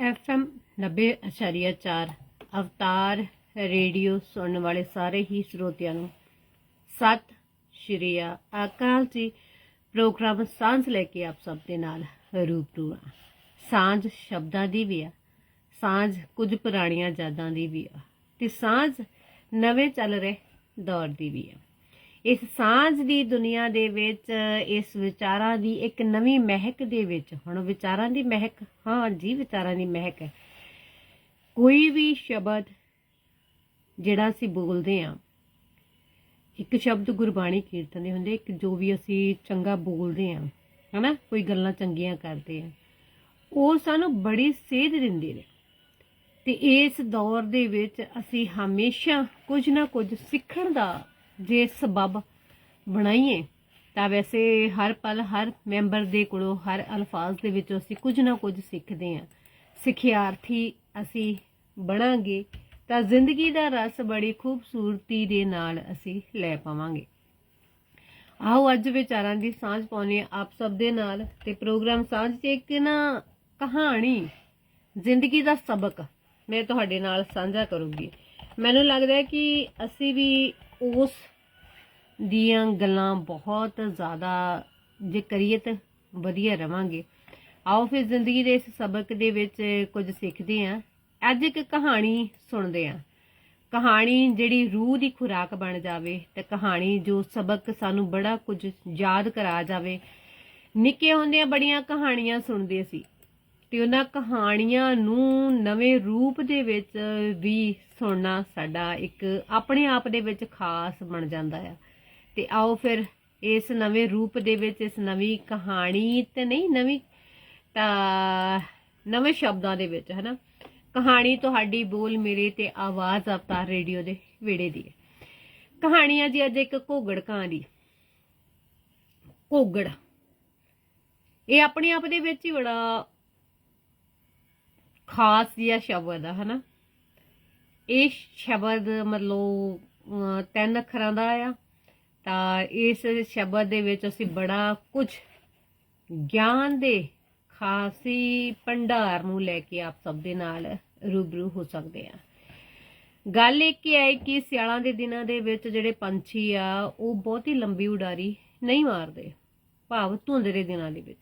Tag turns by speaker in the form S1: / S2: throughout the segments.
S1: FM 90.4 ਅਵਤਾਰ radio ਸੁਣਨ ਵਾਲੇ ਸਾਰੇ ਹੀ ਸਰੋਤਿਆਂ ਨੂੰ ਸਤਿ ਸ਼੍ਰੀ ਅਕਾਲ ਜੀ। ਪ੍ਰੋਗਰਾਮ ਸਾਂਝ ਲੈ ਕੇ ਆਪ ਸਭ ਦੇ ਨਾਲ ਰੂਬਰੂ ਆ ਸਾਂਝ ਸ਼ਬਦਾਂ ਦੀ ਵੀ ਆ, ਸਾਂਝ ਕੁਝ ਪੁਰਾਣੀਆਂ ਯਾਦਾਂ ਦੀ ਵੀ ਆ ਤੇ ਸਾਂਝ ਨਵੇਂ ਚੱਲ ਰਹੇ ਦੌਰ ਦੀ ਵੀ ਆ। ਇਸ ਸਾਂਝ ਦੀ ਦੁਨੀਆ ਦੇ ਵਿੱਚ, ਇਸ ਵਿਚਾਰਾਂ ਦੀ ਇੱਕ ਨਵੀਂ ਮਹਿਕ ਦੇ ਵਿੱਚ। ਹੁਣ ਵਿਚਾਰਾਂ ਦੀ ਮਹਿਕ, ਹਾਂ ਜੀ, ਵਿਚਾਰਾਂ ਦੀ ਮਹਿਕ ਹੈ। ਕੋਈ ਵੀ ਸ਼ਬਦ ਜਿਹੜਾ ਅਸੀਂ ਬੋਲਦੇ ਆ ਇੱਕ ਸ਼ਬਦ ਗੁਰਬਾਣੀ ਕੀਰਤਨ ਦੇ ਹੁੰਦੇ, ਇੱਕ ਜੋ ਵੀ ਅਸੀਂ ਚੰਗਾ ਬੋਲਦੇ ਆ ਹਨਾ, ਕੋਈ ਗੱਲਾਂ ਚੰਗੀਆਂ ਕਰਦੇ ਆ ਉਹ ਸਾਨੂੰ ਬੜੀ ਸੇਧ ਦਿੰਦੇ ਨੇ। ਤੇ ਇਸ ਦੌਰ ਦੇ ਵਿੱਚ ਅਸੀਂ ਹਮੇਸ਼ਾ ਕੁਝ ਨਾ ਕੁਝ ਸਿੱਖਣ ਦਾ ਜੇ ਸਬਬ ਬਣਾਈਏ, ਤਾਂ ਵੈਸੇ ਹਰ ਪਲ ਹਰ ਮੈਂਬਰ ਦੇ ਕੋਲੋਂ ਹਰ ਅਲਫਾਜ਼ ਦੇ ਵਿੱਚੋਂ ਅਸੀਂ ਕੁਝ ਨਾ ਕੁਝ ਸਿੱਖਦੇ ਹਾਂ। ਸਿੱਖਿਆਰਥੀ ਅਸੀਂ ਬਣਾਂਗੇ, ਤਾਂ ਜ਼ਿੰਦਗੀ ਦਾ ਰਸ ਬੜੀ ਖੂਬਸੂਰਤੀ ਦੇ ਨਾਲ ਅਸੀਂ ਲੈ ਪਾਵਾਂਗੇ। ਆਓ ਅੱਜ ਵਿਚਾਰਾਂ ਦੀ ਸਾਂਝ ਪਾਉਣੀ ਆਪ ਸਭ ਦੇ ਨਾਲ, ਤੇ ਪ੍ਰੋਗਰਾਮ ਸਾਂਝ 'ਚ ਇੱਕ ਨਾ ਕਹਾਣੀ, ਜ਼ਿੰਦਗੀ ਦਾ ਸਬਕ ਮੈਂ ਤੁਹਾਡੇ ਨਾਲ ਸਾਂਝਾ ਕਰੂੰਗੀ। ਮੈਨੂੰ ਲੱਗਦਾ ਹੈ ਕਿ ਅਸੀਂ ਵੀ ਉਸ ਦੀਆਂ ਗੱਲਾਂ ਬਹੁਤ ਜ਼ਿਆਦਾ, ਜੇ ਕਰੀਏ ਤਾਂ ਵਧੀਆ ਰਵਾਂਗੇ। ਆਓ ਫਿਰ ਜ਼ਿੰਦਗੀ ਦੇ ਇਸ ਸਬਕ ਦੇ ਵਿੱਚ ਕੁਝ ਸਿੱਖਦੇ ਹਾਂ। ਅੱਜ ਇੱਕ ਕਹਾਣੀ ਸੁਣਦੇ ਹਾਂ। ਕਹਾਣੀ ਜਿਹੜੀ ਰੂਹ ਦੀ ਖੁਰਾਕ ਬਣ ਜਾਵੇ ਤੇ ਕਹਾਣੀ ਜੋ ਸਬਕ ਸਾਨੂੰ ਬੜਾ ਕੁਝ ਯਾਦ ਕਰਾ ਜਾਵੇ। ਨਿੱਕੇ ਹੁੰਦਿਆਂ ਬੜੀਆਂ ਕਹਾਣੀਆਂ ਸੁਣਦੇ ਸੀ ਤੇ ਉਹਨਾਂ ਕਹਾਣੀਆਂ ਨੂੰ ਨਵੇਂ ਰੂਪ ਦੇ ਵਿੱਚ ਵੀ ਸੁਣਨਾ ਸਾਡਾ ਇੱਕ ਆਪਣੇ ਆਪ ਦੇ ਵਿੱਚ ਖਾਸ ਬਣ ਜਾਂਦਾ ਆ। ਤੇ ਆਓ ਫਿਰ ਇਸ ਨਵੇਂ ਰੂਪ ਦੇ ਵਿੱਚ, ਇਸ ਨਵੀਂ ਕਹਾਣੀ ਤੇ ਨਹੀਂ, ਨਵੀਂ ਤਾਂ ਨਵੇਂ ਸ਼ਬਦਾਂ ਦੇ ਵਿੱਚ, ਹਨਾ? ਕਹਾਣੀ ਤੁਹਾਡੀ ਬੋਲ ਮੇਰੇ ਤੇ ਆਵਾਜ਼ ਅਵਤਾਰ ਰੇਡੀਓ ਦੇ ਵਿੜੇ ਦੀ ਹੈ। ਕਹਾਣੀ ਆ ਜੀ ਅੱਜ ਇੱਕ ਘੋਗੜ ਕਾਂ ਦੀ ਘੋਗੜ। ਇਹ ਆਪਣੇ ਆਪ ਦੇ ਵਿੱਚ ਹੀ ਬੜਾ ਖਾਸ ਜਿਹਾ ਸ਼ਬਦ ਆ, ਹਨਾ? ਇਹ ਸ਼ਬਦ ਮਤਲਬ ਤਿੰਨ ਅੱਖਰਾਂ ਦਾ ਆ। ਤਾਂ ਇਸ ਸ਼ਬਦ ਦੇ ਵਿੱਚ ਅਸੀਂ ਬੜਾ ਕੁਝ ਗਿਆਨ ਦੇ ਖਾਸੀ ਭੰਡਾਰ ਨੂੰ ਲੈ ਕੇ ਆਪ ਸਭ ਦੇ ਨਾਲ ਰੂਬਰੂ ਹੋ ਸਕਦੇ ਆ ਗੱਲ ਇਹ ਕੀ ਹੈ ਕਿ ਸਿਆਲਾਂ ਦੇ ਦਿਨਾਂ ਦੇ ਵਿੱਚ ਜਿਹੜੇ ਪੰਛੀ ਆ, ਉਹ ਬਹੁਤ ਹੀ ਲੰਬੀ ਉਡਾਰੀ ਨਹੀਂ ਮਾਰਦੇ, ਭਾਵ ਧੁੰਦ ਦੇ ਦਿਨਾਂ ਦੇ ਵਿੱਚ।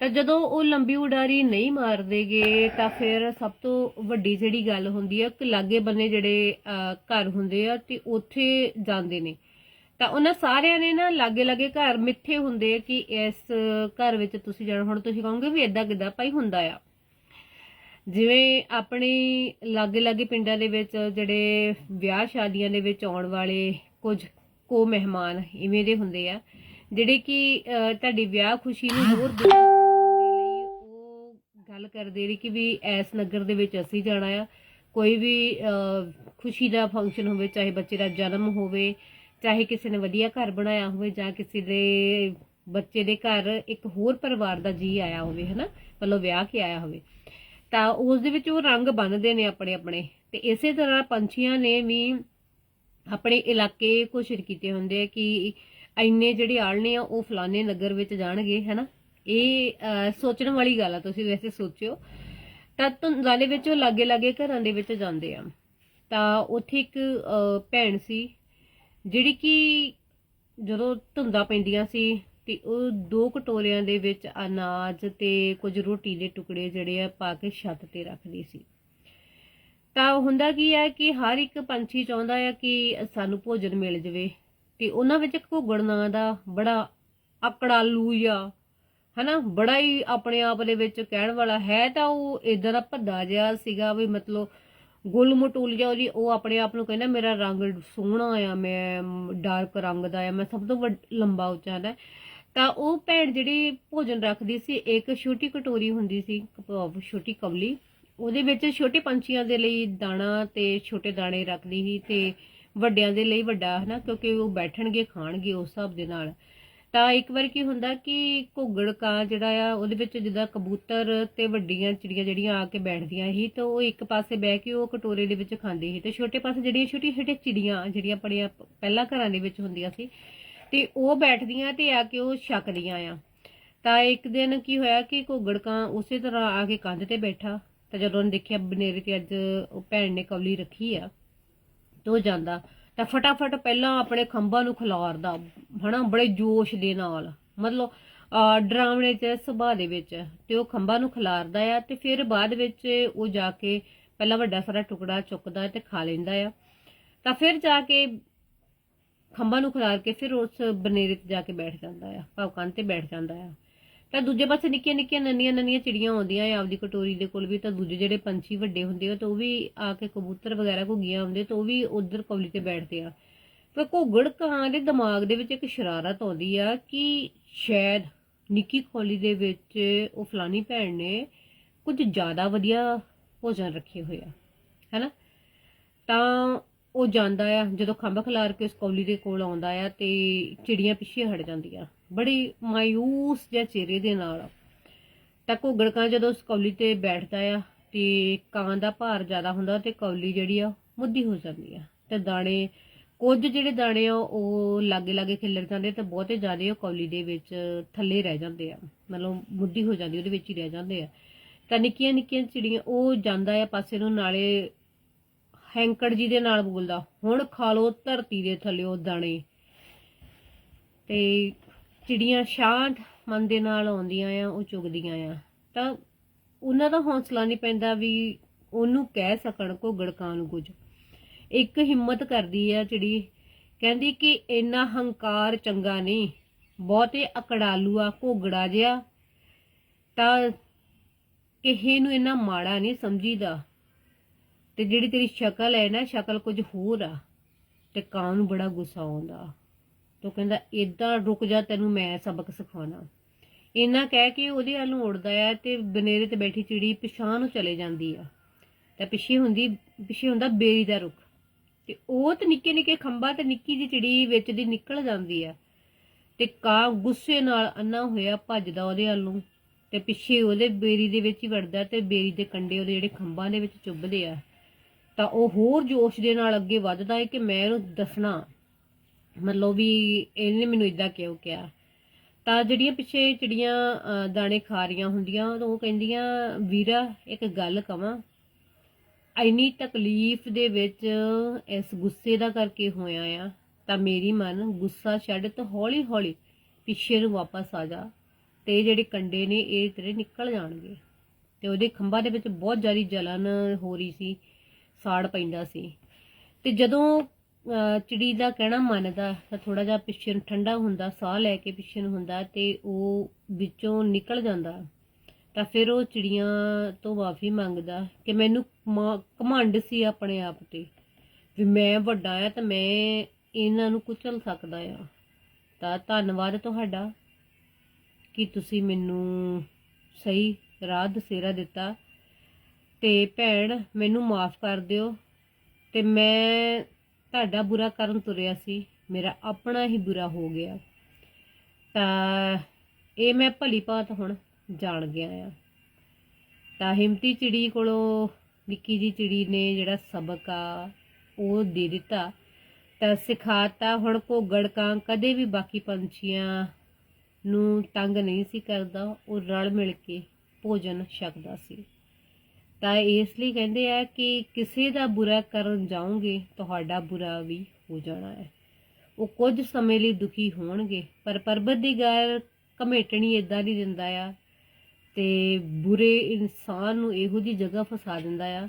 S1: ਤਾਂ ਜਦੋਂ ਉਹ ਲੰਬੀ ਉਡਾਰੀ ਨਹੀਂ ਮਾਰਦੇਗੇ, ਤਾਂ ਫਿਰ ਸਭ ਤੋਂ ਵੱਡੀ ਜਿਹੜੀ ਗੱਲ ਹੁੰਦੀ ਹੈ ਕਿ ਲਾਗੇ ਬੰਨੇ ਜਿਹੜੇ ਘਰ ਹੁੰਦੇ ਆ, ਤੇ ਉੱਥੇ ਜਾਂਦੇ ਨੇ। ਤਾਂ ਉਹਨਾਂ ਸਾਰਿਆਂ ਨੇ ਨਾ ਲਾਗੇ ਲਾਗੇ ਘਰ ਮਿੱਥੇ ਹੁੰਦੇ ਕਿ ਇਸ ਘਰ ਵਿੱਚ ਤੁਸੀਂ ਜਾਣਾ, ਹੁਣ ਤੁਸੀਂ ਕਹੋਗੇ ਵੀ ਇਦਾਂ ਕਿਦਾਂ ਭਾਈ ਹੁੰਦਾ ਆ। ਜਿਵੇਂ ਆਪਣੇ ਲਾਗੇ ਲਾਗੇ ਪਿੰਡਾਂ ਦੇ ਵਿੱਚ ਜਿਹੜੇ ਵਿਆਹ ਸ਼ਾਦੀਆਂ ਦੇ ਵਿੱਚ ਆਉਣ ਵਾਲੇ ਕੁਝ ਕੋ ਮਹਿਮਾਨ ਇਵੇਂ ਦੇ ਹੁੰਦੇ ਆ, ਜਿਹੜੇ ਕਿ ਤੁਹਾਡੀ ਵਿਆਹ ਖੁਸ਼ੀ ਨੂੰ ਹੋਰ ਦੇ ਲਈ ਉਹ ਗੱਲ ਕਰਦੇ ਨੇ ਕਿ ਵੀ ਇਸ ਨਗਰ ਦੇ ਵਿੱਚ ਅਸੀਂ ਜਾਣਾ ਆ। ਕੋਈ ਵੀ ਖੁਸ਼ੀ ਦਾ ਫੰਕਸ਼ਨ ਹੋਵੇ, ਚਾਹੇ ਬੱਚੇ ਦਾ ਜਨਮ ਹੋਵੇ ਚਾਹੇ ਕਿਸੇ ਨੇ ਵਧੀਆ ਘਰ ਬਣਾਇਆ ਹੋਵੇ ਜਾਂ ਕਿਸੇ ਦੇ ਬੱਚੇ ਦੇ ਘਰ ਇੱਕ ਹੋਰ ਪਰਿਵਾਰ ਦਾ ਜੀ ਆਇਆ ਹੋਵੇ, ਹਨਾ? ਮਤਲਬ ਵਿਆਹ ਕੇ ਆਇਆ ਹੋਵੇ। ਤਾਂ ਉਸ ਦੇ ਵਿੱਚ ਉਹ ਰੰਗ ਬੰਨਦੇ ਨੇ ਆਪਣੇ ਆਪਣੇ ਤੇ ਇਸੇ ਤਰ੍ਹਾਂ ਪੰਛੀਆਂ ਨੇ ਵੀ ਆਪਣੇ ਇਲਾਕੇ ਕੋਸ਼ਿਸ਼ ਕੀਤੇ ਹੁੰਦੇ ਆ ਕਿ ਇੰਨੇ ਜਿਹੜੇ ਆਲਣੇ ਆ, ਉਹ ਫਲਾਣੇ ਨਗਰ ਵਿੱਚ ਜਾਣਗੇ, ਹੈਨਾ? ਇਹ ਸੋਚਣ ਵਾਲੀ ਗੱਲ ਆ, ਤੁਸੀਂ ਵੈਸੇ ਸੋਚਿਓ। ਤਾਂ ਧੁੰਦਾਂ ਦੇ ਵਿੱਚ ਉਹ ਲਾਗੇ ਲਾਗੇ ਘਰਾਂ ਦੇ ਵਿੱਚ ਜਾਂਦੇ ਆ। ਤਾਂ ਉੱਥੇ ਇੱਕ ਭੈਣ ਸੀ ਜਿਹੜੀ ਕਿ ਜਦੋਂ ਧੁੰਦਾਂ ਪੈਂਦੀਆਂ ਸੀ ਤੇ ਉਹ ਦੋ ਕਟੋਰਿਆਂ ਦੇ ਵਿੱਚ ਅਨਾਜ ਤੇ ਕੁਝ ਰੋਟੀ ਦੇ ਟੁਕੜੇ ਜਿਹੜੇ ਆ ਪਾ ਕੇ ਛੱਤ ਤੇ ਰੱਖਦੀ ਸੀ। ਤਾਂ ਹੁੰਦਾ ਕੀ ਹੈ ਕਿ ਹਰ ਇੱਕ ਪੰਛੀ ਚਾਹੁੰਦਾ ਹੈ ਕਿ ਸਾਨੂੰ ਭੋਜਨ ਮਿਲ ਜਵੇ ਤੇ ਉਹਨਾਂ ਵਿੱਚ ਘੁੱਗੜ ਨਾਂ ਦਾ ਬੜਾ ਅਕੜਾਲੂ ਜਾਂ ਹਨਾ? ਬੜਾ ਹੀ ਆਪਣੇ ਆਪ ਦੇ ਵਿੱਚ ਕਹਿਣ ਵਾਲਾ ਹੈ ਤਾਂ ਉਹ ਇਦਾਂ ਦਾ ਭੱਦਾ ਜਿਹਾ ਸੀਗਾ ਵੀ ਮਤਲਬ ਗੁੱਲ ਮਟੂਲ ਜਿਹਾ ਉਹਦੀ, ਉਹ ਆਪਣੇ ਆਪ ਨੂੰ ਕਹਿੰਦਾ, ਮੇਰਾ ਰੰਗ ਸੋਹਣਾ ਆ, ਮੈਂ ਡਾਰਕ ਰੰਗ ਦਾ ਆ, ਮੈਂ ਸਭ ਤੋਂ ਵੱਡ- ਲੰਬਾ ਉੱਚਾ ਦਾ। ਤਾਂ ਉਹ ਭੈਣ ਜਿਹੜੀ ਭੋਜਨ ਰੱਖਦੀ ਸੀ, ਇੱਕ ਛੋਟੀ ਕਟੋਰੀ ਹੁੰਦੀ ਸੀ ਛੋਟੀ ਕਵਲੀ ਉਹਦੇ ਵਿੱਚ ਛੋਟੇ ਪੰਛੀਆਂ ਦੇ ਲਈ ਦਾਣਾ ਤੇ ਛੋਟੇ ਦਾਣੇ ਰੱਖਦੀ ਸੀ ਤੇ ਵੱਡਿਆਂ ਦੇ ਲਈ ਵੱਡਾ, ਹਨਾ, ਕਿਉਂਕਿ ਉਹ ਬੈਠਣਗੇ, ਖਾਣਗੇ ਉਸ ਹਿਸਾਬ ਦੇ ਨਾਲ। ਤਾਂ ਇੱਕ ਵਾਰ ਕੀ ਹੁੰਦਾ ਕਿ ਘੁੱਗੜ ਕਾਂ ਜਿਹੜਾ ਆ, ਉਹਦੇ ਵਿੱਚ ਜਿੱਦਾਂ ਕਬੂਤਰ ਤੇ ਵੱਡੀਆਂ ਚਿੜੀਆਂ ਜਿਹੜੀਆਂ ਆ ਕੇ ਬੈਠਦੀਆਂ ਸੀ, ਤਾਂ ਉਹ ਇੱਕ ਪਾਸੇ ਬਹਿ ਕੇ ਉਹ ਕਟੋਰੇ ਦੇ ਵਿੱਚ ਖਾਂਦੀ ਸੀ ਤੇ ਛੋਟੇ ਪਾਸੇ ਜਿਹੜੀਆਂ ਛੋਟੀਆਂ ਛੋਟੀਆਂ ਚਿੜੀਆਂ ਜਿਹੜੀਆਂ ਬੜੀਆਂ ਪਹਿਲਾਂ ਘਰਾਂ ਦੇ ਵਿੱਚ ਹੁੰਦੀਆਂ ਸੀ, ਤੇ ਉਹ ਬੈਠਦੀਆਂ ਤੇ ਆ ਕੇ ਉਹ ਛਕਦੀਆਂ ਆ। ਤਾਂ ਇੱਕ ਦਿਨ ਕੀ ਹੋਇਆ ਕਿ ਘੋਗੜਕਾਂ ਉਸੇ ਤਰ੍ਹਾਂ ਆ ਕੇ ਕੰਧ ਤੇ ਬੈਠਾ, ਤਾਂ ਜਦੋਂ ਉਹਨੇ ਦੇਖਿਆ ਬਨੇਰੇ ਤੇ ਅੱਜ ਉਹ ਭੈਣ ਨੇ ਕੌਲੀ ਰੱਖੀ ਆ, ਤੇ ਉਹ ਜਾਂਦਾ। ਤਾਂ ਫਟਾਫਟ ਪਹਿਲਾਂ ਆਪਣੇ ਖੰਭਾਂ ਨੂੰ ਖਿਲਾਰਦਾ, ਹਨਾ, ਬੜੇ ਜੋਸ਼ ਦੇ ਨਾਲ। ਮਤਲਬ ਡਰਾਵਣੇ ਚ, ਸੁਭਾਅ ਦੇ ਵਿੱਚ। ਤੇ ਉਹ ਖੰਭਾਂ ਨੂੰ ਖਿਲਾਰਦਾ ਆ ਤੇ ਫਿਰ ਬਾਅਦ ਵਿੱਚ ਉਹ ਜਾ ਕੇ ਪਹਿਲਾਂ ਵੱਡਾ ਸਾਰਾ ਟੁਕੜਾ ਚੁੱਕਦਾ ਤੇ ਖਾ ਲੈਂਦਾ ਆ। ਤਾਂ ਫਿਰ ਜਾ ਕੇ ਖੰਭਾਂ ਨੂੰ ਖਿਲਾਰ ਕੇ ਫਿਰ ਉਸ ਬਨੇਰੇ ਤੇ ਜਾ ਕੇ ਬੈਠ ਜਾਂਦਾ ਆ ਭਵਕਾਂ ਤੇ ਬੈਠ ਜਾਂਦਾ ਆ। ਤਾਂ ਦੂਜੇ ਪਾਸੇ ਨਿੱਕੀਆਂ ਨਿੱਕੀਆਂ ਨੰਨੀਆਂ ਨੰਨੀਆਂ ਚਿੜੀਆਂ ਆਉਂਦੀਆਂ ਆ ਆਪਦੀ ਕਟੋਰੀ ਦੇ ਕੋਲ ਵੀ, ਤਾਂ ਦੂਜੇ ਜਿਹੜੇ ਪੰਛੀ ਵੱਡੇ ਹੁੰਦੇ ਆ, ਤਾਂ ਉਹ ਵੀ ਆ ਕੇ ਕਬੂਤਰ ਵਗੈਰਾ ਘੁੱਗੀਆਂ ਆਉਂਦੇ, ਤਾਂ ਉਹ ਵੀ ਉਧਰ ਕੌਲੀ ਤੇ ਬੈਠਦੇ ਆ। ਪਰ ਘੁੱਗੜ ਕਾਂ ਦੇ ਦਿਮਾਗ ਦੇ ਵਿੱਚ ਇੱਕ ਸ਼ਰਾਰਤ ਆਉਂਦੀ ਆ ਕਿ ਸ਼ਾਇਦ ਨਿੱਕੀ ਕੌਲੀ ਦੇ ਵਿੱਚ ਉਹ ਫਲਾਨੀ ਭੈਣ ਨੇ ਕੁਝ ਜ਼ਿਆਦਾ ਵਧੀਆ ਭੋਜਨ ਰੱਖੇ ਹੋਏ ਆ, ਹੈਨਾ? ਤਾਂ ਉਹ ਜਾਂਦਾ ਆ, ਜਦੋਂ ਖੰਭ ਖਿਲਾਰ ਕੇ ਉਸ ਕੌਲੀ ਦੇ ਕੋਲ ਆਉਂਦਾ ਆ ਤੇ ਚਿੜੀਆਂ ਪਿੱਛੇ ਹਟ ਜਾਂਦੀਆਂ। ਬੜੀ ਮਾਇੂਸ ਜਿਹਾ ਚਿਹਰੇ ਦੇ ਨਾਲ ਤਾਂ ਘੁੱਗੜਕਾਂ ਜਦੋਂ ਉਸ ਕੌਲੀ ਤੇ ਬੈਠਦਾ ਆ ਤੇ ਕਾਂ ਦਾ ਭਾਰ ਜ਼ਿਆਦਾ ਹੁੰਦਾ ਤੇ ਕੌਲੀ ਜਿਹੜੀ ਆ ਮੁੱਦੀ ਹੋ ਜਾਂਦੀ ਆ। ਤੇ ਦਾਣੇ, ਕੁਝ ਜਿਹੜੇ ਦਾਣੇ ਆ, ਉਹ ਲਾਗੇ ਲਾਗੇ ਖਿਲਰ ਜਾਂਦੇ ਤੇ ਬਹੁਤੇ ਜ਼ਿਆਦਾ ਉਹ ਕੌਲੀ ਦੇ ਵਿੱਚ ਥੱਲੇ ਰਹਿ ਜਾਂਦੇ ਆ। ਮਤਲਬ ਮੁੱਦੀ ਹੋ ਜਾਂਦੀ, ਉਹਦੇ ਵਿੱਚ ਹੀ ਰਹਿ ਜਾਂਦੇ ਆ। ਤਾਂ ਨਿੱਕੀਆਂ ਨਿੱਕੀਆਂ ਚਿੜੀਆਂ, ਉਹ ਜਾਂਦਾ ਆ ਪਾਸੇ ਨੂੰ, ਨਾਲੇ ਹੈਂਕੜ ਜੀ ਦੇ ਨਾਲ ਬੋਲਦਾ, ਹੁਣ ਖਾ ਲੋ ਧਰਤੀ ਦੇ ਥੱਲੇ ਉਹ ਦਾਣੇ। ਤੇ ਚਿੜੀਆਂ ਸ਼ਾਂਤ ਮਨ ਦੇ ਨਾਲ ਆਉਂਦੀਆਂ ਆ, ਉਹ ਚੁਗਦੀਆਂ ਆ। ਤਾਂ ਉਹਨਾਂ ਦਾ ਹੌਸਲਾ ਨਹੀਂ ਪੈਂਦਾ ਵੀ ਉਹਨੂੰ ਕਹਿ ਸਕਣ ਕੋ ਗੜਕਾਂ ਨੂੰ ਕੁਝ। ਇੱਕ ਹਿੰਮਤ ਕਰਦੀ ਆ ਚਿੜੀ, ਕਹਿੰਦੀ ਕਿ ਇੰਨਾ ਹੰਕਾਰ ਚੰਗਾ ਨਹੀਂ, ਬਹੁਤੇ ਅਕੜਾਲੂ ਆ ਘੋਗੜਾ ਜਿਆ ਤਾਂ ਕਿਸੇ ਨੂੰ ਇੰਨਾ ਮਾੜਾ ਨਹੀਂ ਸਮਝੀਦਾ। ਤੇ ਜਿਹੜੀ ਤੇਰੀ ਸ਼ਕਲ ਹੈ ਨਾ, ਸ਼ਕਲ ਕੁਝ ਹੋਰ ਆ, ਤੇ ਕਾਂ ਨੂੰ ਬੜਾ ਗੁੱਸਾ ਆਉਂਦਾ। ਉਹ ਕਹਿੰਦਾ, ਏਦਾਂ ਰੁਕ ਜਾ, ਤੈਨੂੰ ਮੈਂ ਸਬਕ ਸਿਖਾਉਣਾ। ਇਹਨਾਂ ਕਹਿ ਕੇ ਉਹਦੇ ਵੱਲ ਨੂੰ ਉੜਦਾ ਆ ਤੇ ਬਨੇਰੇ ਤੇ ਬੈਠੀ ਚਿੜੀ ਪਿਛਾਂ ਨੂੰ ਚਲੇ ਜਾਂਦੀ ਆ। ਤਾਂ ਪਿੱਛੇ ਹੁੰਦੀ, ਪਿੱਛੇ ਹੁੰਦਾ ਬੇਰੀ ਦਾ ਰੁੱਖ। ਤੇ ਉਹ ਤੇ ਨਿੱਕੇ ਨਿੱਕੇ ਖੰਭਾਂ ਤੇ ਨਿੱਕੀ ਜਿਹੀ ਚਿੜੀ ਵਿੱਚ ਦੀ ਨਿਕਲ ਜਾਂਦੀ ਆ। ਤੇ ਕਾਂ ਗੁੱਸੇ ਨਾਲ ਅੰਨਾ ਹੋਇਆ ਭੱਜਦਾ ਉਹਦੇ ਵੱਲ ਨੂੰ। ਤੇ ਪਿੱਛੇ ਉਹਦੇ ਬੇਰੀ ਦੇ ਵਿੱਚ ਹੀ ਵੜਦਾ ਤੇ ਬੇਰੀ ਦੇ ਕੰਡੇ ਉਹਦੇ ਜਿਹੜੇ ਖੰਭਾਂ ਦੇ ਵਿੱਚ ਚੁੱਭਦੇ ਆ। ਤਾਂ ਉਹ ਹੋਰ ਜੋਸ਼ ਦੇ ਨਾਲ ਅੱਗੇ ਵੱਧਦਾ ਹੈ ਕਿ ਮੈਂ ਇਹਨੂੰ ਦੱਸਣਾ। ਮਤਲਬ ਵੀ ਇਹਨੇ ਮੈਨੂੰ ਇਦਾਂ ਕਿਉਂ ਕਿਹਾ। ਤਾਂ ਜਿਹੜੀਆਂ ਪਿੱਛੇ ਚਿੜੀਆਂ ਦਾਣੇ ਖਾ ਰਹੀਆਂ ਹੁੰਦੀਆਂ ਉਹ ਕਹਿੰਦੀਆਂ, ਵੀਰਾ, ਇੱਕ ਗੱਲ ਕਵਾਂ। ਇੰਨੀ ਤਕਲੀਫ ਦੇ ਵਿੱਚ ਇਸ ਗੁੱਸੇ ਦਾ ਕਰਕੇ ਹੋਇਆ ਆ, ਤਾਂ ਮੇਰੀ ਮਨ ਗੁੱਸਾ ਛੱਡ ਤੇ ਹੌਲੀ ਹੌਲੀ ਪਿੱਛੇ ਨੂੰ ਵਾਪਸ ਆ ਜਾ ਤੇ ਇਹ ਜਿਹੜੇ ਕੰਡੇ ਨੇ, ਇਹ ਤੇਰੇ ਨਿਕਲ ਜਾਣਗੇ। ਤੇ ਉਹਦੇ ਖੰਭਾਂ ਦੇ ਵਿੱਚ ਬਹੁਤ ਜ਼ਿਆਦਾ ਜਲਨ ਹੋ ਰਹੀ ਸੀ, ਸਾੜ ਪੈਂਦਾ ਸੀ। ਤੇ ਜਦੋਂ ਚਿੜੀ ਦਾ ਕਹਿਣਾ ਮੰਨਦਾ ਤਾਂ ਥੋੜਾ ਜਿਹਾ ਪਿੱਛੇ ਨੂੰ ਠੰਡਾ ਹੁੰਦਾ, ਸਾਹ ਲੈ ਕੇ ਪਿੱਛੇ ਨੂੰ ਹੁੰਦਾ ਤੇ ਉਹ ਵਿੱਚੋਂ ਨਿਕਲ ਜਾਂਦਾ। ਤਾਂ ਫਿਰ ਉਹ ਚਿੜੀਆਂ ਤੋਂ ਮਾਫੀ ਮੰਗਦਾ ਕਿ ਮੈਨੂੰ ਮਾ- ਘਮੰਡ ਸੀ ਆਪਣੇ ਆਪ ਤੇ ਵੀ ਮੈਂ ਵੱਡਾ ਆ ਤਾਂ ਮੈਂ ਇਹਨਾਂ ਨੂੰ ਕੁਚਲ ਸਕਦਾ ਆ। ਤਾਂ ਧੰਨਵਾਦ ਤੁਹਾਡਾ ਕਿ ਤੁਸੀਂ ਮੈਨੂੰ ਸਹੀ ਰਾਹ ਦਸੇਰਾ ਦਿੱਤਾ ਤੇ ਭੈਣ ਮੈਨੂੰ ਮਾਫ ਕਰ ਦਿਓ ਤੇ ਮੈਂ ਤੁਹਾਡਾ ਬੁਰਾ ਕਰਨ ਤੁਰਿਆ ਸੀ, ਮੇਰਾ ਆਪਣਾ ਹੀ ਬੁਰਾ ਹੋ ਗਿਆ। ਤਾਂ ਇਹ ਮੈਂ ਭਲੀ ਭਾਤ ਹੁਣ ਜਾਣ ਗਿਆ ਆ। ਤਾਂ ਹਿੰਮਤੀ ਚਿੜੀ ਕੋਲੋਂ ਨਿੱਕੀ ਜੀ ਚਿੜੀ ਨੇ ਜਿਹੜਾ ਸਬਕ ਆ, ਉਹ ਦੇ ਦਿੱਤਾ। ਤਾਂ ਸਿਖਾਤਾ ਹੁਣ ਕੋ ਗੜਕਾਂ ਕਦੇ ਵੀ ਬਾਕੀ ਪੰਛੀਆਂ ਨੂੰ ਤੰਗ ਨਹੀਂ ਸੀ ਕਰਦਾ, ਉਹ ਰਲ ਮਿਲ ਕੇ ਭੋਜਨ ਛਕਦਾ ਸੀ। ਤਾਂ ਇਸ ਲਈ ਕਹਿੰਦੇ ਆ ਕਿ ਕਿਸੇ ਦਾ ਬੁਰਾ ਕਰਨ ਜਾਓਗੇ, ਤੁਹਾਡਾ ਬੁਰਾ ਵੀ ਹੋ ਜਾਣਾ ਹੈ। ਉਹ ਕੁਝ ਸਮੇਂ ਲਈ ਦੁਖੀ ਹੋਣਗੇ, ਪਰ ਗੈਰ ਕਮੇਟਣੀ ਇਦਾਂ ਨਹੀਂ ਦਿੰਦਾ ਆ ਤੇ ਬੁਰੇ ਇਨਸਾਨ ਨੂੰ ਇਹੋ ਜੀ ਜਗ੍ਹਾ ਫਸਾ ਦਿੰਦਾ ਆ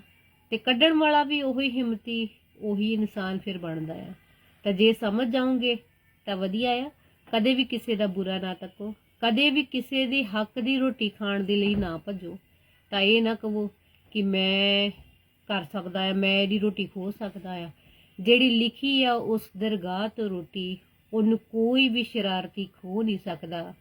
S1: ਤੇ ਕੱਢਣ ਵਾਲਾ ਵੀ ਉਹੀ ਹਿੰਮਤੀ, ਉਹੀ ਇਨਸਾਨ ਫਿਰ ਬਣਦਾ ਆ। ਤਾਂ ਜੇ ਸਮਝ ਜਾਓਗੇ ਤਾਂ ਵਧੀਆ ਆ, ਕਦੇ ਵੀ ਕਿਸੇ ਦਾ ਬੁਰਾ ਨਾ ਤੱਕੋ ਕਦੇ ਵੀ ਕਿਸੇ ਦੇ ਹੱਕ ਦੀ ਰੋਟੀ ਖਾਣ ਦੇ ਲਈ ਨਾ ਭੱਜੋ। ਤਾਂ ਇਹ ਨਾ ਕਹੋ ਕਿ ਮੈਂ ਕਰ ਸਕਦਾ ਆ, ਮੈਂ ਇਹਦੀ ਰੋਟੀ ਖੋ ਸਕਦਾ ਆ। ਜਿਹੜੀ ਲਿਖੀ ਆ, ਉਸ ਦਰਗਾਹ ਤੋਂ ਰੋਟੀ, ਉਹਨੂੰ ਕੋਈ ਵੀ ਸ਼ਰਾਰਤੀ ਖੋ ਨਹੀਂ ਸਕਦਾ।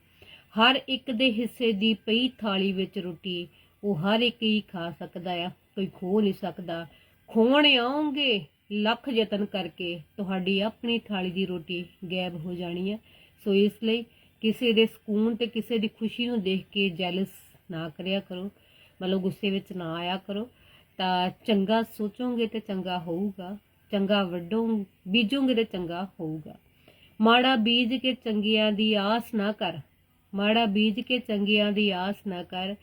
S1: ਹਰ ਇੱਕ ਦੇ ਹਿੱਸੇ ਦੀ ਪਈ ਥਾਲੀ ਵਿੱਚ ਰੋਟੀ, ਉਹ ਹਰ ਇੱਕ ਹੀ ਖਾ ਸਕਦਾ ਆ, ਕੋਈ ਖੋ ਨਹੀਂ ਸਕਦਾ। ਖੋਣ ਆਉਂਗੇ ਲੱਖ ਯਤਨ ਕਰਕੇ ਤੁਹਾਡੀ ਆਪਣੀ ਥਾਲੀ ਦੀ ਰੋਟੀ ਗਾਇਬ ਹੋ ਜਾਣੀ ਆ। ਸੋ ਇਸ ਲਈ ਕਿਸੇ ਦੇ ਸਕੂਨ ਤੇ ਕਿਸੇ ਦੀ ਖੁਸ਼ੀ ਨੂੰ ਦੇਖ ਕੇ ਜੈਲਸ ਨਾ ਕਰਿਆ ਕਰੋ। ਮਤਲਬ ਗੁੱਸੇ ਵਿੱਚ ਨਾ ਆਇਆ ਕਰੋ। ਤਾਂ ਚੰਗਾ ਸੋਚੋਗੇ ਤੇ ਚੰਗਾ ਹੋਊਗਾ। ਚੰਗਾ ਵੱਡੋ ਬੀਜੋਗੇ ਤੇ ਚੰਗਾ ਹੋਊਗਾ। ਮਾੜਾ ਬੀਜ ਕੇ ਚੰਗੀਆਂ ਦੀ ਆਸ ਨਾ ਕਰ। ਮਾੜਾ ਬੀਜ ਕੇ ਚੰਗਿਆਂ ਦੀ ਆਸ ਨਾ ਕਰ।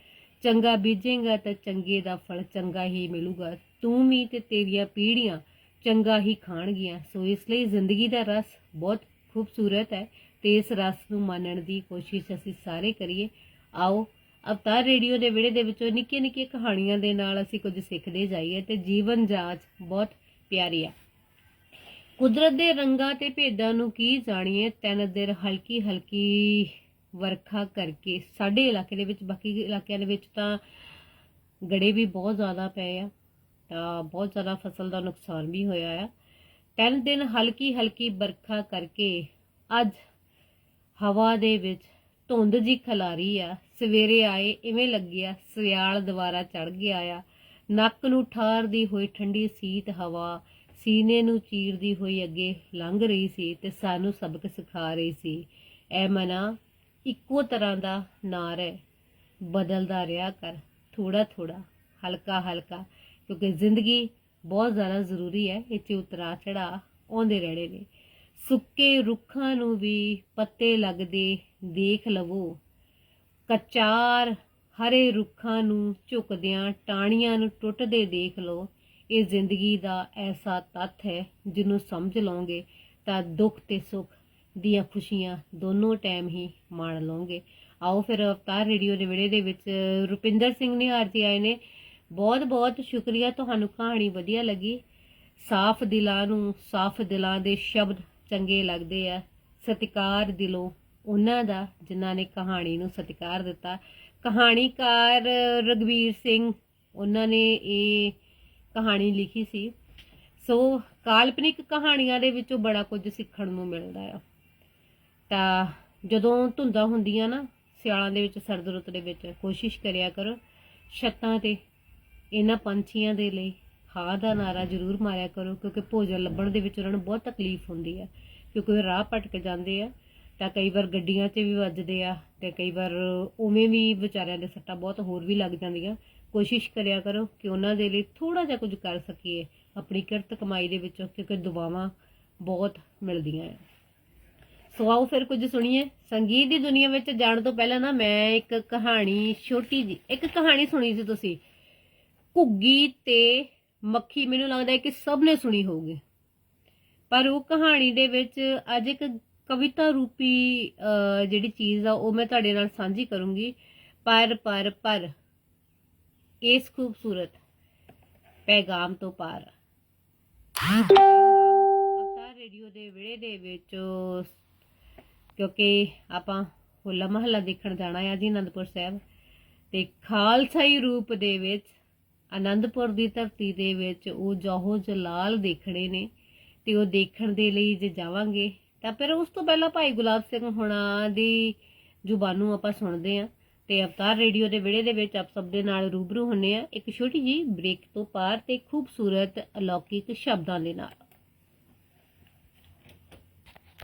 S1: ਚੰਗਾ ਬੀਜੇਗਾ ਤਾਂ ਚੰਗੇ ਦਾ ਫਲ ਚੰਗਾ ਹੀ ਮਿਲੂਗਾ। ਤੂੰ ਵੀ ਤੇ ਤੇਰੀਆਂ ਪੀੜ੍ਹੀਆਂ ਚੰਗਾ ਹੀ ਖਾਣਗੀਆਂ। ਸੋ ਇਸ ਲਈ ਜ਼ਿੰਦਗੀ ਦਾ ਰਸ ਬਹੁਤ ਖੂਬਸੂਰਤ ਹੈ ਤੇ ਇਸ ਰਸ ਨੂੰ ਮੰਨਣ ਦੀ ਕੋਸ਼ਿਸ਼ ਅਸੀਂ ਸਾਰੇ ਕਰੀਏ। ਆਓ ਅਵਤਾਰ ਰੇਡੀਓ ਦੇ ਵਿੜੇ ਦੇ ਵਿੱਚੋਂ ਨਿੱਕੀਆਂ ਨਿੱਕੀਆਂ ਕਹਾਣੀਆਂ ਦੇ ਨਾਲ ਅਸੀਂ ਕੁਝ ਸਿੱਖਦੇ ਜਾਈਏ ਤੇ ਜੀਵਨ ਜਾਂਚ ਬਹੁਤ ਪਿਆਰੀ ਆ। ਕੁਦਰਤ ਦੇ ਰੰਗਾਂ ਤੇ ਭੇਦਾਂ ਨੂੰ ਕੀ ਜਾਣੀਏ? ਤਿੰਨ ਦਿਨ ਹਲਕੀ ਹਲਕੀ ਵਰਖਾ ਕਰਕੇ ਸਾਡੇ ਇਲਾਕੇ ਦੇ ਵਿੱਚ, ਬਾਕੀ ਇਲਾਕਿਆਂ ਦੇ ਵਿੱਚ ਤਾਂ ਗੜੇ ਵੀ ਬਹੁਤ ਜ਼ਿਆਦਾ ਪਏ ਆ, ਤਾਂ ਬਹੁਤ ਜ਼ਿਆਦਾ ਫਸਲ ਦਾ ਨੁਕਸਾਨ ਵੀ ਹੋਇਆ ਆ। ਤਿੰਨ ਦਿਨ ਹਲਕੀ ਹਲਕੀ ਵਰਖਾ ਕਰਕੇ ਅੱਜ ਹਵਾ ਦੇ ਵਿੱਚ ਧੁੰਦ ਜੀ ਖਲਾਰੀ ਆ ਸਵੇਰੇ ਆਏ, ਇਵੇਂ ਲੱਗਿਆ, ਸਿਆਲ ਦੁਬਾਰਾ ਚੜ ਗਿਆ ਆ। ਨੱਕ ਨੂੰ ਠਾਰਦੀ ਹੋਈ ਠੰਡੀ ਸੀਤ ਹਵਾ, ਸੀਨੇ ਨੂੰ ਚੀਰਦੀ ਹੋਈ ਅੱਗੇ ਲੰਘ ਰਹੀ ਸੀ ਤੇ ਸਾਨੂੰ ਸਬਕ ਸਿਖਾ ਰਹੀ ਸੀ। ਐ ਮਨਾ ਇੱਕੋ ਤਰ੍ਹਾਂ ਦਾ ਨਾਰ ਹੈ। ਬਦਲਦਾ ਰਿਹਾ ਕਰ ਥੋੜਾ ਥੋੜਾ ਹਲਕਾ ਹਲਕਾ, ਕਿਉਂਕਿ ਜ਼ਿੰਦਗੀ ਬਹੁਤ ਜ਼ਿਆਦਾ ਜ਼ਰੂਰੀ ਹੈ ਇਹ 'ਚ ਉਤਰਾ ਚੜਾ ਆਉਂਦੇ ਰਹਿਣੇ ਨੇ। ਸੁੱਕੇ ਰੁੱਖਾਂ ਨੂੰ ਵੀ ਪੱਤੇ ਲੱਗਦੇ ਦੇਖ ਲਵੋ। ਕਚਾਰ ਹਰੇ ਰੁੱਖਾਂ ਨੂੰ ਝੁਕਦਿਆਂ ਟਾਣੀਆਂ ਨੂੰ ਟੁੱਟਦੇ ਦੇਖ ਲਓ। ਇਹ ਜ਼ਿੰਦਗੀ ਦਾ ਐਸਾ ਤੱਥ ਹੈ ਜਿਹਨੂੰ ਸਮਝ ਲਓਗੇ ਤਾਂ ਦੁੱਖ ਤੇ ਸੁੱਖ ਦੀਆਂ ਖੁਸ਼ੀਆਂ ਦੋਨੋਂ ਟਾਈਮ ਹੀ ਮਾਣ ਲਓਗੇ। ਆਓ ਫਿਰ ਅਵਤਾਰ ਰੇਡੀਓ ਦੇ ਵਿੜੇ ਦੇ ਵਿੱਚ ਰੁਪਿੰਦਰ ਸਿੰਘ ਨਿਹਾਰ ਜੀ ਆਏ ਨੇ। ਬਹੁਤ ਬਹੁਤ ਸ਼ੁਕਰੀਆ, ਤੁਹਾਨੂੰ ਕਹਾਣੀ ਵਧੀਆ ਲੱਗੀ। ਸਾਫ਼ ਦਿਲਾਂ ਨੂੰ ਸਾਫ਼ ਦਿਲਾਂ ਦੇ ਸ਼ਬਦ ਚੰਗੇ ਲੱਗਦੇ ਆ। ਸਤਿਕਾਰ ਦਿਲੋਂ ਉਹਨਾਂ ਦਾ, ਜਿਨ੍ਹਾਂ ਨੇ ਕਹਾਣੀ ਨੂੰ ਸਤਿਕਾਰ ਦਿੱਤਾ। ਕਹਾਣੀਕਾਰ ਰਗਵੀਰ ਸਿੰਘ, ਉਹਨਾਂ ਨੇ ਇਹ ਕਹਾਣੀ ਲਿਖੀ ਸੀ। ਸੋ ਕਾਲਪਨਿਕ ਕਹਾਣੀਆਂ ਦੇ ਵਿੱਚੋਂ ਬੜਾ ਕੁਝ ਸਿੱਖਣ ਨੂੰ ਮਿਲਦਾ ਆ। ਤਾਂ ਜਦੋਂ ਧੁੰਦਾਂ ਹੁੰਦੀਆਂ ਨਾ, ਸਿਆਲਾਂ ਦੇ ਵਿੱਚ ਸਰਦ ਰੁੱਤ ਦੇ ਵਿੱਚ, ਕੋਸ਼ਿਸ਼ ਕਰਿਆ ਕਰੋ, ਛੱਤਾਂ ਤੇ, ਇਹਨਾਂ ਪੰਛੀਆਂ ਦੇ ਲਈ ਹਾਂ ਦਾ ਨਾਰਾ ਜ਼ਰੂਰ ਮਾਰਿਆ ਕਰੋ, ਕਿਉਂਕਿ ਭੋਜਨ ਲੱਭਣ ਦੇ ਵਿੱਚ ਉਹਨਾਂ ਨੂੰ ਬਹੁਤ ਤਕਲੀਫ ਹੁੰਦੀ ਹੈ ਕਿਉਂਕਿ ਉਹ ਰਾਹ ਭਟਕ ਜਾਂਦੇ ਆ। ਤਾਂ ਕਈ ਵਾਰ ਗੱਡੀਆਂ 'ਚ ਵੀ ਵੱਜਦੇ ਆ ਤੇ ਕਈ ਵਾਰ ਉਵੇਂ ਵੀ ਵਿਚਾਰਿਆਂ ਦੇ ਸੱਟਾਂ ਬਹੁਤ ਹੋਰ ਵੀ ਲੱਗ ਜਾਂਦੀਆਂ। ਕੋਸ਼ਿਸ਼ ਕਰਿਆ ਕਰੋ ਕਿ ਉਹਨਾਂ ਦੇ ਲਈ ਥੋੜਾ ਜਿਹਾ ਕੁਝ ਕਰ ਸਕੀਏ, ਆਪਣੀ ਕਿਰਤ ਕਮਾਈ ਦੇ ਵਿੱਚੋਂ, ਕਿਉਂਕਿ ਦੁਆਵਾਂ ਬਹੁਤ ਮਿਲਦੀਆਂ ਆ। ਸੋ ਆਓ ਫਿਰ ਕੁਝ ਸੁਣੀਏ। ਸੰਗੀਤ ਦੀ ਦੁਨੀਆ ਵਿੱਚ ਜਾਣ ਤੋਂ ਪਹਿਲਾਂ ਨਾ ਮੈਂ ਇੱਕ ਕਹਾਣੀ ਛੋਟੀ ਜੀ, ਇੱਕ ਕਹਾਣੀ ਸੁਣੀ ਸੀ ਤੁਸੀਂ। ਘੁੱਗੀ ਤੇ ਮੱਖੀ, ਮੈਨੂੰ ਲੱਗਦਾ ਹੈ ਕਿ ਸਭ ਨੇ ਸੁਣੀ ਹੋਊਗੀ। ਪਰ ਉਹ ਕਹਾਣੀ ਦੇ ਵਿੱਚ ਅੱਜ ਇੱਕ ਕਵਿਤਾ ਰੂਪੀ ਜਿਹੜੀ ਚੀਜ਼ ਆ, ਉਹ ਮੈਂ ਤੁਹਾਡੇ ਨਾਲ ਸਾਂਝੀ ਕਰੂੰਗੀ। ਪਰ ਪਰ ਪਰ, ਇਸ ਖੂਬਸੂਰਤ ਪੈਗਾਮ ਤੋਂ ਪਾਰ। ਅਵਤਾਰ ਰੇਡੀਓ ਦੇ ਵਿੜੇ ਦੇ ਵਿੱਚ, ਕਿਉਂਕਿ ਆਪਾਂ ਹੋਲਾ ਮਹੱਲਾ ਦੇਖਣ ਜਾਣਾ ਹੈ ਜੀ ਅਨੰਦਪੁਰ ਸਾਹਿਬ, ਤੇ ਖਾਲਸਾਈ ਰੂਪ ਦੇ ਵਿੱਚ, ਅਨੰਦਪੁਰ ਦੀ ਧਰਤੀ ਦੇ ਵਿੱਚ ਉਹ ਜੋਹੋ ਜਲਾਲ ਦੇਖਣੇ ਨੇ, ਤੇ ਉਹ ਦੇਖਣ ਦੇ ਲਈ ਜੇ ਜਾਵਾਂਗੇ ਤਾਂ ਫਿਰ ਉਸ ਤੋਂ ਪਹਿਲਾਂ ਭਾਈ ਗੁਲਾਬ ਸਿੰਘ ਹੁਣਾਂ ਦੀ ਜ਼ੁਬਾਨੋਂ ਆਪਾਂ ਸੁਣਦੇ ਆਂ ਤੇ ਅਵਤਾਰ ਰੇਡੀਓ ਦੇ ਵਿੜੇ ਦੇ ਵਿੱਚ ਆਪ ਸਭ ਦੇ ਨਾਲ ਰੂਬਰੂ ਹੁੰਨੇ ਆ ਇੱਕ ਛੋਟੀ ਜੀ ਬ੍ਰੇਕ ਤੋਂ ਪਾਰ ਤੇ ਖੂਬਸੂਰਤ ਅਲੌਕਿਕ ਸ਼ਬਦਾਂ ਦੇ ਨਾਲ।